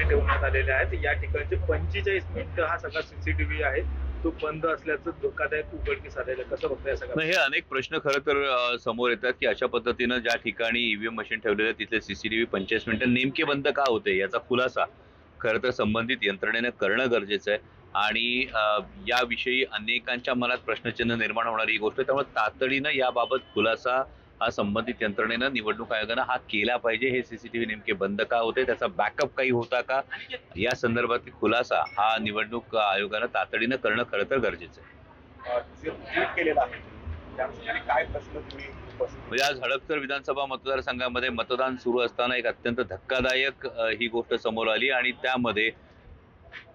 ठेवण्यात आलेले आहेत. या ठिकाणचे पंचेचाळीस मिनिटं हा सगळा सीसीटीव्ही आहे. तो बंद असल्याचं धोकादायक उघडकीस आलेलं. कसं बघताय सगळं हे अनेक प्रश्न खरं तर समोर येतात की अशा पद्धतीनं ज्या ठिकाणी ईव्हीएम मशीन ठेवलेले आहे तिथले सीसीटीव्ही पंचेचाळीस मिनिटं नेमके बंद का होते याचा खुलासा खरं तर संबंधित यंत्रणेनं करणं गरजेचं आहे. आणि याविषयी अनेकांच्या मनात प्रश्नचिन्ह निर्माण होणारी ही गोष्ट आहे. त्यामुळे तातडीनं याबाबत खुलासा हा संबंधित यंत्रणेनं निवडणूक आयोगानं हा केला पाहिजे. हे सीसीटीव्ही नेमके बंद का होते? त्याचा बॅकअप काही होता का? या संदर्भातील खुलासा हा निवडणूक आयोगानं तातडीनं करणं खरं तर गरजेचं आहे. म्हणजे आज हडपसर विधानसभा मतदारसंघामध्ये मतदान सुरू असताना एक अत्यंत धक्कादायक ही गोष्ट समोर आली आणि त्यामध्ये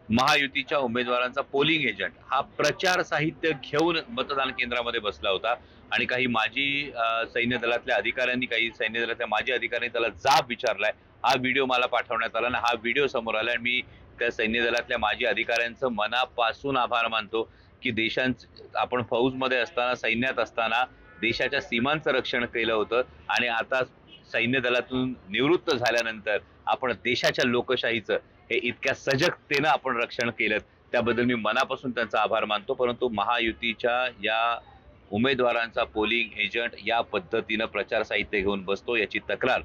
महायुतीच्या उमेदवारांचा पोलिंग एजंट हा प्रचार साहित्य घेऊन मतदान केंद्रामध्ये बसला होता. आणि काही माजी सैन्य दलातल्या अधिकाऱ्यांनी काही सैन्य दलातल्या माजी अधिकाऱ्यांनी त्याला जाब विचारलाय. हा व्हिडिओ मला पाठवण्यात आला आणि हा व्हिडिओ समोर आला आणि मी त्या सैन्य दलातल्या माजी अधिकाऱ्यांचं मनापासून आभार मानतो की देशांच आपण फौजमध्ये असताना सैन्यात असताना देशाच्या सीमांचं रक्षण केलं होतं. आणि आता सैन्य दलातून निवृत्त झाल्यानंतर आपण देशाच्या लोकशाहीचं हे इतक्या सजगतेनं आपण रक्षण केलं. त्याबद्दल मी मनापासून त्यांचा आभार मानतो. परंतु महायुतीच्या या उमेदवारांचा पोलिंग एजंट या पद्धतीनं प्रचार साहित्य घेऊन बसतो याची तक्रार.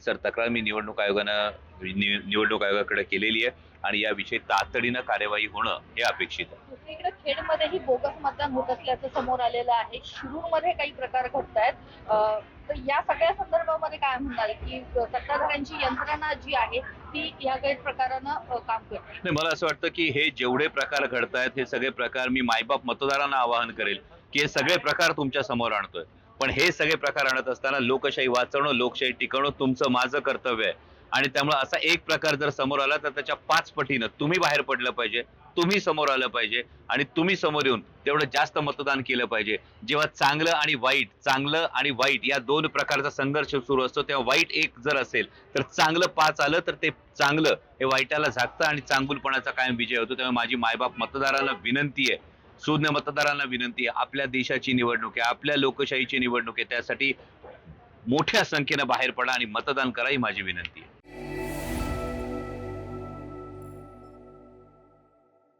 सर तक्रार मी निवडणूक आयोगानं निवडणूक आयोगाकडे केलेली आहे आणि याविषयी तातडीनं कार्यवाही होणं हे अपेक्षित आहे. दुसरीकडे खेडमध्येही बोगस मतदान होत असल्याचं समोर आलेलं आहे. शिरूरमध्ये काही प्रकार घडत आहेत तर या सगळ्या संदर्भामध्ये काय म्हणणार की सत्ताधाऱ्यांची यंत्रणा जी आहे ती या गैरप्रकारानं काम करते. नाही मला असं वाटतं की हे जेवढे प्रकार घडतायत हे सगळे प्रकार मी मायबाप मतदारांना आवाहन करेल की हे सगळे प्रकार तुमच्यासमोर आणतोय. पण हे सगळे प्रकार आणत असताना लोकशाही वाचवणं लोकशाही टिकवणं तुमचं माझं कर्तव्य आहे. आणि त्यामुळे असा एक प्रकार जर समोर आला तर त्याच्या पाच पटीनं तुम्ही बाहेर पडलं पाहिजे तुम्ही समोर आलं पाहिजे आणि तुम्ही समोर येऊन तेवढं जास्त मतदान केलं पाहिजे. जेव्हा चांगलं आणि वाईट चांगलं आणि वाईट या दोन प्रकारचा संघर्ष सुरू असतो तेव्हा वाईट एक जर असेल तर चांगलं पाच आलं तर ते चांगलं हे वाईटाला झाकतं आणि चांगुलपणाचा कायम विजय होतो. त्यामुळे माझी मायबाप मतदाराला विनंती आहे शून्य मतदारांना विनंती आहे आपल्या देशाची निवडणूक आहे आपल्या लोकशाहीची निवडणूक आहे त्यासाठी मोठ्या संख्येनं बाहेर पडा आणि मतदान करा ही माझी विनंती आहे.